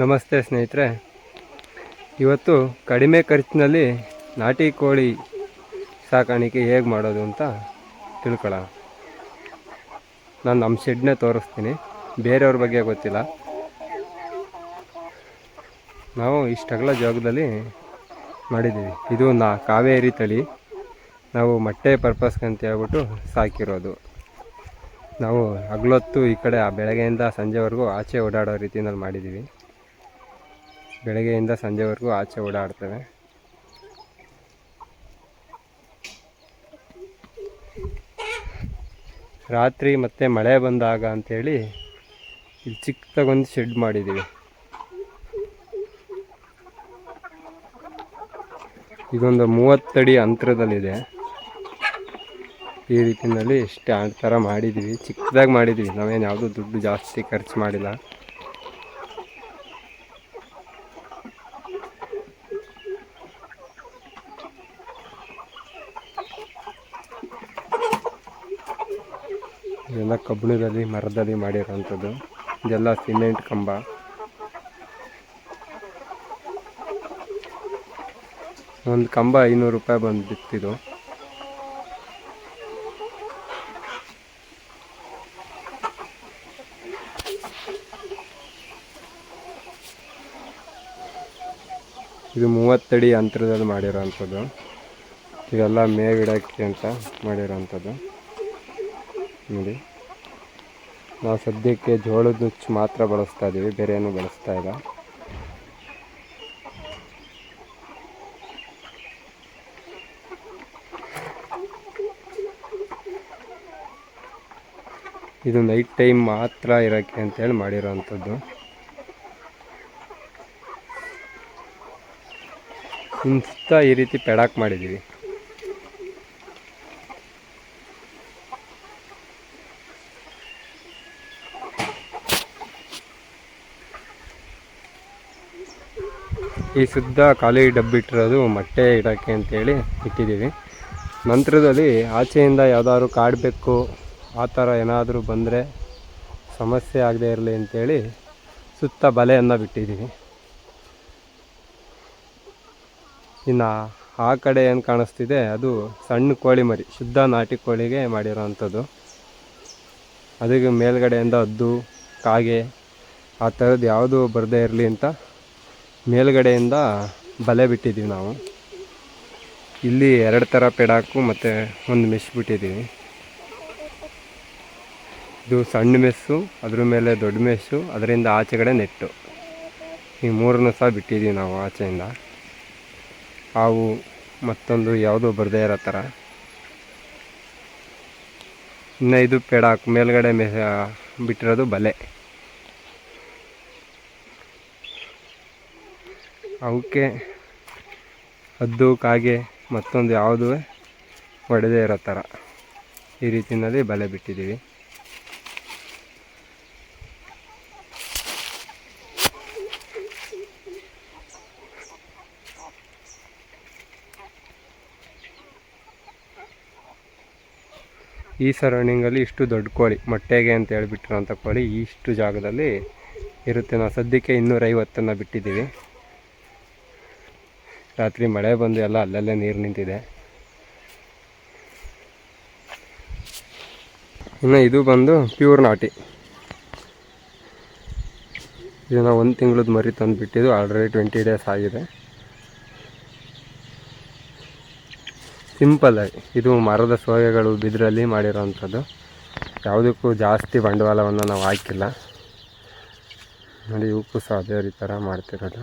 ನಮಸ್ತೆ ಸ್ನೇಹಿತರೆ. ಇವತ್ತು ಕಡಿಮೆ ಖರ್ಚಿನಲ್ಲಿ ನಾಟಿ ಕೋಳಿ ಸಾಕಾಣಿಕೆ ಹೇಗೆ ಮಾಡೋದು ಅಂತ ತಿಳ್ಕೊಳ್ಳೋಣ ನಾನು ನಮ್ಮ ಶೆಡ್ನೇ ತೋರಿಸ್ತೀನಿ. ಬೇರೆಯವ್ರ ಬಗ್ಗೆ ಗೊತ್ತಿಲ್ಲ. ನಾವು ಇಷ್ಟಗಲ ಜಾಗದಲ್ಲಿ ಮಾಡಿದ್ದೀವಿ. ಇದು ನಾ ಕಾವೇರಿ ತಳಿ. ನಾವು ಮೊಟ್ಟೆ ಪರ್ಪಸ್ಗೆ ಅಂತ ಹೇಳ್ಬಿಟ್ಟು ಸಾಕಿರೋದು. ನಾವು ಹಗಲೊತ್ತು ಈ ಕಡೆ ಬೆಳಗ್ಗೆಯಿಂದ ಸಂಜೆವರೆಗೂ ಆಚೆ ಓಡಾಡೋ ರೀತಿಯಲ್ಲಿ ಮಾಡಿದ್ದೀವಿ. ಬೆಳಗ್ಗೆಯಿಂದ ಸಂಜೆವರೆಗೂ ಆಚೆ ಓಡಾಡ್ತವೆ. ರಾತ್ರಿ ಮತ್ತು ಮಳೆ ಬಂದಾಗ ಅಂಥೇಳಿ ಇಲ್ಲಿ ಚಿಕ್ಕದಾಗೊಂದು ಶೆಡ್ ಮಾಡಿದ್ದೀವಿ. ಇದೊಂದು ಮೂವತ್ತಡಿ ಅಂತರದಲ್ಲಿದೆ. ಈ ರೀತಿಯಲ್ಲಿ ಇಷ್ಟು ಆ ಥರ ಮಾಡಿದ್ದೀವಿ. ಚಿಕ್ಕದಾಗಿ ಮಾಡಿದ್ದೀವಿ. ನಾವೇನು ಯಾವುದೂ ದುಡ್ಡು ಜಾಸ್ತಿ ಖರ್ಚು ಮಾಡಿಲ್ಲ. ಇದೆಲ್ಲ ಕಬ್ಬಿಣದಲ್ಲಿ, ಮರದಲ್ಲಿ ಮಾಡಿರೋವಂಥದ್ದು. ಇದೆಲ್ಲ ಸಿಮೆಂಟ್ ಕಂಬ. ಒಂದು ಕಂಬ ಐನೂರು ರೂಪಾಯಿ ಬಂದು ಬಿತ್ತಿದ್ದು. ಇದು ಮೂವತ್ತಡಿ ಅಂತರದಲ್ಲಿ ಮಾಡಿರೋವಂಥದ್ದು. ಇದೆಲ್ಲ ಮೇವಿಡಕ್ಕೆ ಅಂತ ಮಾಡಿರೋವಂಥದ್ದು. ನೋಡಿ. ನಾವು ಸದ್ಯಕ್ಕೆ ಜೋಳದ ನುಚ್ಚು ಮಾತ್ರ ಬಳಸ್ತಾ ಇದ್ದೀವಿ ಬೇರೆ ಏನು ಬಳಸ್ತಾ ಇಲ್ಲ. ಇದು ನೈಟ್ ಟೈಮ್ ಮಾತ್ರ ಇರೋಕ್ಕೆ ಅಂತೇಳಿ ಮಾಡಿರೋವಂಥದ್ದು ಸುತ್ತ ಈ ರೀತಿ ಪೆಡಾಕ್ ಮಾಡಿದ್ದೀವಿ ಈ ಶುದ್ಧ ಖಾಲಿ ಡಬ್ಬಿಟ್ಟಿರೋದು ಮೊಟ್ಟೆ ಇಡೋಕ್ಕೆ ಅಂತೇಳಿ ಇಟ್ಟಿದ್ದೀವಿ. ನಂತರದಲ್ಲಿ ಆಚೆಯಿಂದ ಯಾವ್ದಾದ್ರು ಕಾಡಬೇಕು ಆ ಥರ ಏನಾದರೂ ಬಂದರೆ ಸಮಸ್ಯೆ ಆಗದೆ ಇರಲಿ ಅಂತೇಳಿ ಸುತ್ತ ಬಲೆಯನ್ನು ಬಿಟ್ಟಿದ್ದೀವಿ. ಇನ್ನು ಆ ಕಡೆ ಏನು ಕಾಣಿಸ್ತಿದೆ, ಅದು ಸಣ್ಣ ಕೋಳಿ ಮರಿ, ಶುದ್ಧ ನಾಟಿ ಕೋಳಿಗೆ ಮಾಡಿರೋವಂಥದ್ದು ಅದಕ್ಕೆ ಮೇಲ್ಗಡೆಯಿಂದ ಹದ್ದು, ಕಾಗೆ, ಆ ಥರದ್ದು ಯಾವುದು ಬರದೇ ಇರಲಿ ಅಂತ ಮೇಲ್ಗಡೆಯಿಂದ ಬಲೆ ಬಿಟ್ಟಿದ್ದೀವಿ ನಾವು. ಇಲ್ಲಿ ಎರಡು ಥರ ಪೆಡಾಕು ಮತ್ತು ಒಂದು ಮೆಸ್ ಬಿಟ್ಟಿದ್ದೀವಿ. ಇದು ಸಣ್ಣ ಮೆಸ್ಸು, ಅದ್ರ ಮೇಲೆ ದೊಡ್ಡ ಮೆಸ್ಸು, ಅದರಿಂದ ಆಚೆಗಡೆ ನೆಟ್ಟು. ಈ ಮೂರನ್ನು ಸಹ ಬಿಟ್ಟಿದ್ದೀವಿ ನಾವು ಆಚೆಯಿಂದ. ಹಾವು ಮತ್ತೊಂದು ಯಾವುದೋ ಬರದೇ ಇರೋ ಥರ. ಇನ್ನು ಇದು ಪೆಡಾಕ್, ಮೇಲ್ಗಡೆ ಮೆ ಬಿಟ್ಟಿರೋದು ಬಲೆ. ಅವಕ್ಕೆ ಹದ್ದು, ಕಾಗೆ ಮತ್ತೊಂದು ಯಾವುದೂ ಒಡೆದೇ ಇರೋ ಥರ. ಈ ರೀತಿಯಲ್ಲಿ ಬಲೆ ಬಿಟ್ಟಿದ್ದೀವಿ. ಈ ಸರೌಂಡಿಂಗಲ್ಲಿ ಇಷ್ಟು ದೊಡ್ಡ ಕೋಳಿ, ಮೊಟ್ಟೆಗೆ ಅಂತ ಹೇಳ್ಬಿಟ್ಟಿರೋಂಥ ಕೋಳಿ ಇಷ್ಟು ಜಾಗದಲ್ಲಿ ಇರುತ್ತೆ. ನಾವು ಸದ್ಯಕ್ಕೆ ಇನ್ನೂರೈವತ್ತನ್ನು ಬಿಟ್ಟಿದ್ದೀವಿ. ರಾತ್ರಿ ಮಳೆ ಬಂದು ಎಲ್ಲ ಅಲ್ಲಲ್ಲೇ ನೀರು ನಿಂತಿದೆ. ಇನ್ನು ಇದು ಬಂದು ಪ್ಯೂರ್ ನಾಟಿ ಇದನ್ನು ಒಂದು ತಿಂಗಳದ್ದು ಮರಿ ತಂದು ಬಿಟ್ಟಿದ್ದು ಆಲ್ರೆಡಿ ಟ್ವೆಂಟಿ ಡೇಸ್ ಆಗಿದೆ ಸಿಂಪಲ್ಲಾಗಿ ಇದು ಮರದ ಸೋಗೆಗಳು ಬಿದ್ರಲ್ಲಿ ಮಾಡಿರೋವಂಥದ್ದು ಯಾವುದಕ್ಕೂ ಜಾಸ್ತಿ ಬಂಡವಾಳವನ್ನು ನಾವು ಹಾಕಿಲ್ಲ. ನೋಡಿ ಇವಕ್ಕೂ ಸಹ ಅದೇ ಥರ ಮಾಡ್ತಿರೋದು.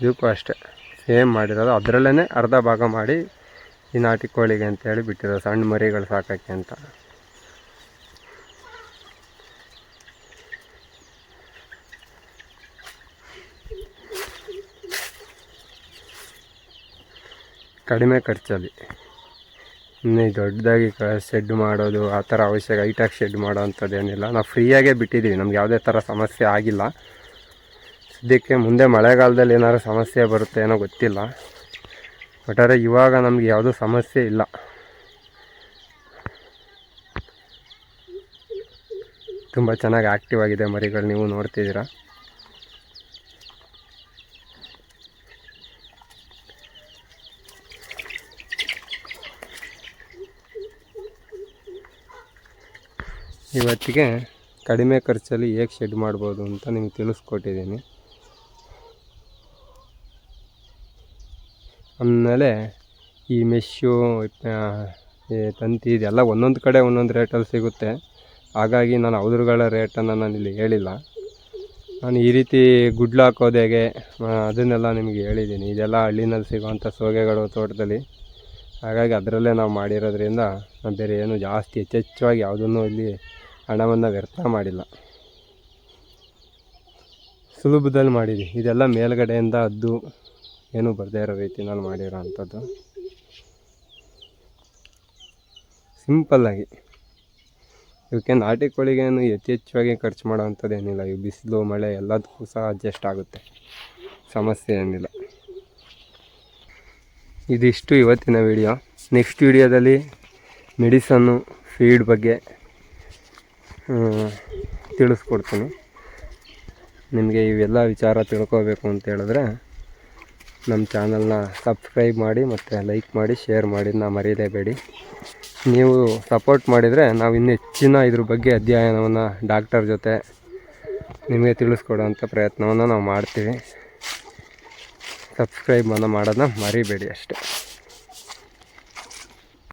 ಇದಕ್ಕೂ ಅಷ್ಟೇ. ಸೇಮ್ ಮಾಡಿರೋದು. ಅದರಲ್ಲೇ ಅರ್ಧ ಭಾಗ ಮಾಡಿ ಈ ನಾಟಿ ಕೋಳಿಗೆ ಅಂತೇಳಿ ಬಿಟ್ಟಿರೋದು. ಸಣ್ಣ ಮರಿಗಳು ಸಾಕೋಕ್ಕೆ ಅಂತ. ಕಡಿಮೆ ಖರ್ಚಲ್ಲಿ. ಇನ್ನೇ ದೊಡ್ಡದಾಗಿ ಶೆಡ್ ಮಾಡೋದು, ಆ ಥರ ಅವಶ್ಯಕ, ಹೈಟಾಗಿ ಶೆಡ್ ಮಾಡೋ ಅಂಥದ್ದೇನಿಲ್ಲ. ನಾವು ಫ್ರೀಯಾಗೇ ಬಿಟ್ಟಿದ್ದೀವಿ. ನಮ್ಗೆ ಯಾವುದೇ ಥರ ಸಮಸ್ಯೆ ಆಗಿಲ್ಲ. ಸದ್ಯಕ್ಕೆ ಮುಂದೆ ಮಳೆಗಾಲದಲ್ಲಿ ಏನಾದ್ರು ಸಮಸ್ಯೆ ಬರುತ್ತೆ ಏನೋ ಗೊತ್ತಿಲ್ಲ. ಒಟ್ಟಾರೆ ಇವಾಗ ನಮ್ಗೆ ಯಾವುದೂ ಸಮಸ್ಯೆ ಇಲ್ಲ. ತುಂಬ ಚೆನ್ನಾಗಿ ಆ್ಯಕ್ಟಿವ್ ಆಗಿದೆ ಮರಿಗಳು ನೀವು ನೋಡ್ತಿದ್ದೀರಾ. ಇವತ್ತಿಗೆ ಕಡಿಮೆ ಖರ್ಚಲ್ಲಿ ಹೇಗೆ ಶೆಡ್ ಮಾಡ್ಬೋದು ಅಂತ ನಿಮ್ಗೆ ತಿಳಿಸ್ಕೊಟ್ಟಿದ್ದೀನಿ. ಆಮೇಲೆ ಈ ಮೆಶ್ಶು ಈ ತಂತಿ ಇದೆಲ್ಲ ಒಂದೊಂದು ಕಡೆ ಒಂದೊಂದು ರೇಟಲ್ಲಿ ಸಿಗುತ್ತೆ. ಹಾಗಾಗಿ ನಾನು ಅವ್ರಗಳ ರೇಟನ್ನು ನಾನು ಇಲ್ಲಿ ಹೇಳಿಲ್ಲ. ನಾನು ಈ ರೀತಿ ಗುಡ್ಲು ಹಾಕೋದು ಹೇಗೆ? ಅದನ್ನೆಲ್ಲ ನಿಮಗೆ ಹೇಳಿದ್ದೀನಿ. ಇದೆಲ್ಲ ಹಳ್ಳಿನಲ್ಲಿ ಸಿಗುವಂಥ ಸೋಗೆಗಳು ತೋಟದಲ್ಲಿ. ಹಾಗಾಗಿ ಅದರಲ್ಲೇ ನಾವು ಮಾಡಿರೋದ್ರಿಂದ ನಾನು ಬೇರೆ ಏನು ಜಾಸ್ತಿ ಹೆಚ್ಚೆಚ್ಚವಾಗಿ ಯಾವುದನ್ನು ಇಲ್ಲಿ ಹಣವನ್ನು ವ್ಯರ್ಥ ಮಾಡಿಲ್ಲ. ಸುಲಭದಲ್ಲಿ ಮಾಡಿದ್ವಿ ಇದೆಲ್ಲ ಮೇಲುಗಡೆಯಿಂದ ಅದ್ದು ಏನು ಬರದೇ ಇರೋ ರೀತಿ ನಾನು ಮಾಡಿರೋ ಅಂಥದ್ದು. ಸಿಂಪಲ್ಲಾಗಿ ಇವಕ್ಕೆ ನಾಟಿ ಕೋಳಿಗೇನು ಹೆಚ್ಚಾಗಿ ಖರ್ಚು ಮಾಡೋ ಅಂಥದ್ದು ಏನಿಲ್ಲ. ಈ ಬಿಸಿಲು, ಮಳೆ ಎಲ್ಲದಕ್ಕೂ ಸಹ ಅಡ್ಜಸ್ಟ್ ಆಗುತ್ತೆ. ಸಮಸ್ಯೆ ಏನಿಲ್ಲ. ಇದಿಷ್ಟು ಇವತ್ತಿನ ವಿಡಿಯೋ ನೆಕ್ಸ್ಟ್ ವಿಡಿಯೋದಲ್ಲಿ ಮೆಡಿಸನ್ನು ಫೀಡ್ ಬಗ್ಗೆ ತಿಳಿಸ್ಕೊಡ್ತೀನಿ. ನಿಮಗೆ ಇವೆಲ್ಲ ವಿಚಾರ ತಿಳ್ಕೊಬೇಕು ಅಂತ ಹೇಳಿದ್ರೆ ನಮ್ಮ ಚಾನಲ್ನ ಸಬ್ಸ್ಕ್ರೈಬ್ ಮಾಡಿ ಮತ್ತು ಲೈಕ್ ಮಾಡಿ, ಶೇರ್ ಮಾಡಿ ನಾ ಮರೀಲೇಬೇಡಿ ನೀವು ಸಪೋರ್ಟ್ ಮಾಡಿದರೆ ನಾವು ಇನ್ನೂ ಹೆಚ್ಚಿನ ಇದ್ರ ಬಗ್ಗೆ ಅಧ್ಯಯನವನ್ನು ಡಾಕ್ಟರ್ ಜೊತೆ ನಿಮಗೆ ತಿಳಿಸ್ಕೊಡೋಂಥ ಪ್ರಯತ್ನವನ್ನು ನಾವು ಮಾಡ್ತೀವಿ. ಸಬ್ಸ್ಕ್ರೈಬ್ ಮಾಡೋದನ್ನ ಮರಿಬೇಡಿ ಅಷ್ಟೇ.